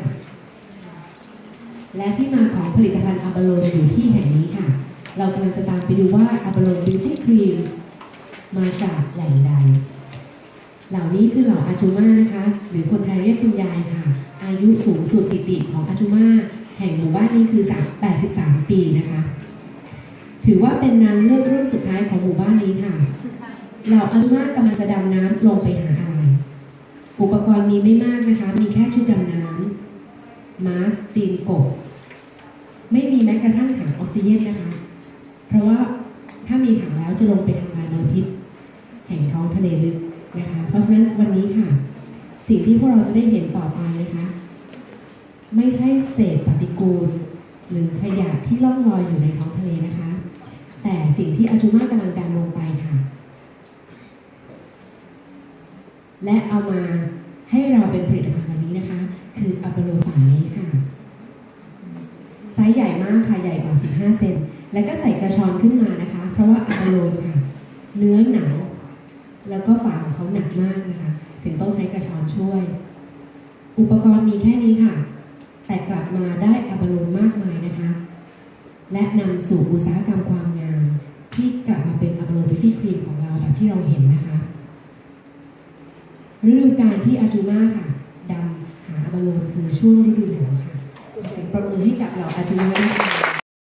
ค่ะ และที่มาของผลิตภัณฑ์อัลบโลนอยู่ที่แห่งนี้ค่ะ เรากำลังจะตามไปดูว่าอัลบโลนบิวตี้ครีมมาจากแหล่งใด เหล่านี้คือเหล่าอาจูมานะคะ หรือคนไทยเรียกคุณยายค่ะ อายุสูงสุดสิติของอาจูมาแห่งหมู่บ้านนี้คือ83 ปีนะคะ ถือว่าเป็นนางเงือกรุ่นสุดท้ายของหมู่บ้านนี้ค่ะ เหล่าอาจูมากำลังจะดำน้ำลงไปหาอะไร อุปกรณ์มีไม่มากนะคะ มีแค่ชุดดำ มาสตีนกบ ไม่มีแม้กระทั่งถังออกซิเจนนะคะ เพราะว่าถ้ามีถังแล้วจะลงไปทำลายมลพิษ แห่งท้องทะเลลึกนะคะ เพราะฉะนั้นวันนี้ค่ะ สิ่งที่พวกเราจะได้เห็นต่อไปนะคะ ไม่ใช่เศษปฏิกูล หรือขยะที่ล่องลอยอยู่ในท้องทะเลนะคะ แต่สิ่งที่อาจูมากำลังดำลงไปค่ะ และเอามาให้เราเป็นผลิตภัณฑ์ ไซส์ใหญ่มากค่ะใหญ่กว่า 15 เซนแล้วก็ใส่กระชอนขึ้นมานะคะ เพราะว่าอัปโลนค่ะ เนื้อหนังแล้วก็ฝาของเขาหนักมากนะคะ ถึงต้องใช้กระชอนช่วย อุปกรณ์มีแค่นี้ค่ะ แต่กลับมาได้อัปโลนมากมายนะคะ และนำสู่อุตสาหกรรมความงาม ที่กลับมาเป็นอัปโลนบิวตี้ครีมของเราแบบที่เราเห็นนะคะฤดูกาลที่อาจูมาค่ะดำหาอัปโลนคือช่วงฤดูหนาวค่ะ ปรบมือให้กับเหล่าอาจารย์